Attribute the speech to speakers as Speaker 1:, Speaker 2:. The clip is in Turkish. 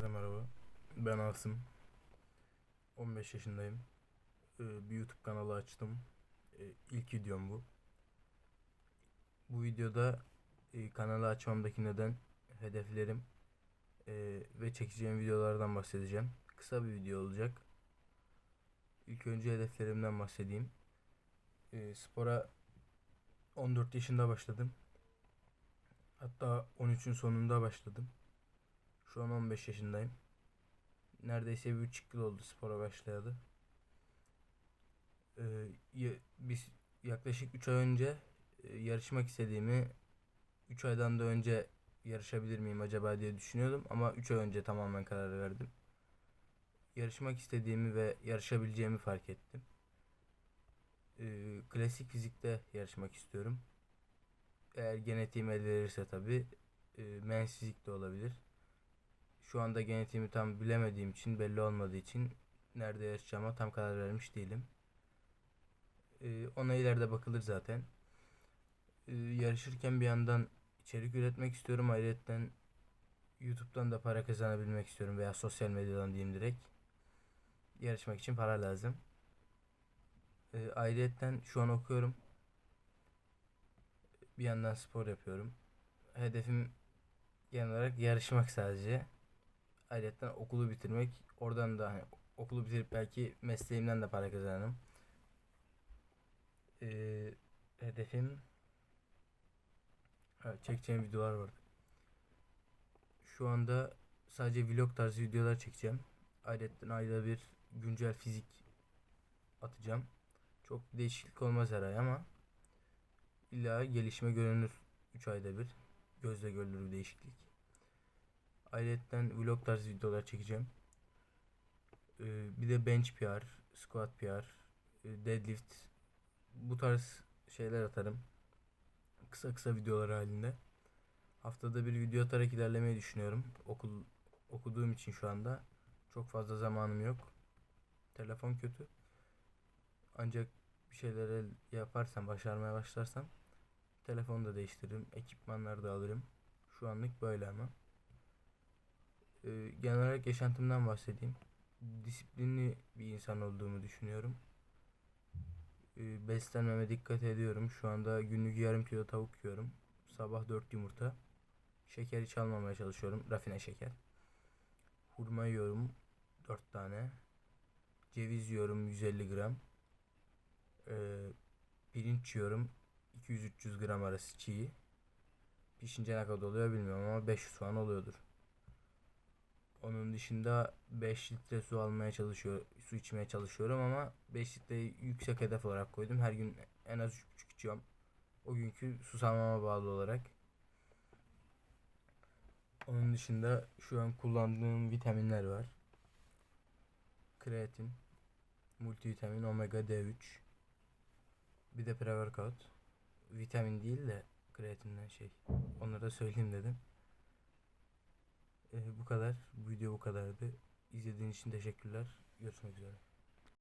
Speaker 1: Herkese merhaba. Ben Asım. 15 yaşındayım. Ee, Bir YouTube kanalı açtım. Ee, İlk videom bu. Bu videoda e, kanalı açmamdaki neden, hedeflerim e, ve çekeceğim videolardan bahsedeceğim. Kısa bir video olacak. İlk önce hedeflerimden bahsedeyim. Ee, Spora 14 yaşında başladım. Hatta 13'ün sonunda başladım. Şu an 15 yaşındayım. Neredeyse bir buçuk yıl oldu spora başlayalı. Ee, biz yaklaşık 3 ay önce e, yarışmak istediğimi 3 aydan da önce yarışabilir miyim acaba diye düşünüyordum ama 3 ay önce tamamen karar verdim. Yarışmak istediğimi ve yarışabileceğimi fark ettim. Ee, klasik fizikte yarışmak istiyorum. Eğer genetiğim el verirse tabii e, men's fizik de olabilir. Şu anda genetiğimi tam bilemediğim için, belli olmadığı için nerede yarışacağıma tam karar vermiş değilim. Ee, ona ileride bakılır zaten. Ee, yarışırken bir yandan içerik üretmek istiyorum. Ayrıca YouTube'dan da para kazanabilmek istiyorum veya sosyal medyadan diyeyim direkt. Yarışmak için para lazım. Ee, ayrıca şu an okuyorum. Bir yandan spor yapıyorum. Hedefim genel olarak yarışmak sadece. Ayrıca okulu bitirmek. Oradan da hani okulu bitirip belki mesleğimden de para kazanırım. Ee, hedefim evet, çekeceğim videolar var. Şu anda sadece vlog tarzı videolar çekeceğim. Ayrıca ayda bir güncel fizik atacağım. Çok değişiklik olmaz her ay ama illa gelişme görünür 3 ayda bir. Gözle görülür bir değişiklik. Ayrıca vlog tarzı videolar çekeceğim. Ee, bir de bench PR, squat PR, e, deadlift bu tarz şeyler atarım. Kısa kısa videolar halinde. Haftada bir video atarak ilerlemeyi düşünüyorum. Okul okuduğum için şu anda çok fazla zamanım yok. Telefon kötü. Ancak bir şeyler yaparsam, başarmaya başlarsam telefonu da değiştiririm. Ekipmanları da alırım. Şu anlık böyle ama. Ee, genel olarak yaşantımdan bahsedeyim. Disiplinli bir insan olduğumu düşünüyorum. Ee, beslenmeme dikkat ediyorum. Şu anda günlük yarım kilo tavuk yiyorum. Sabah 4 yumurta. Şeker hiç almamaya çalışıyorum. Rafine şeker. Hurma yiyorum 4 tane. Ceviz yiyorum 150 gram. Ee, pirinç yiyorum 200-300 gram arası çiğ. Pişince ne kadar oluyor bilmiyorum ama 500 falan oluyordur. Onun dışında 5 litre su almaya çalışıyor, su içmeye çalışıyorum ama 5 litreyi yüksek hedef olarak koydum. Her gün en az 3,5 içiyorum. O günkü susamama bağlı olarak. Onun dışında şu an kullandığım vitaminler var. Kreatin, multivitamin, omega D3. Bir de pre-workout. Vitamin değil de kreatinden şey. Onları da söyleyeyim dedim. Ee, bu kadar. Bu video bu kadardı. İzlediğiniz için teşekkürler. Görüşmek üzere.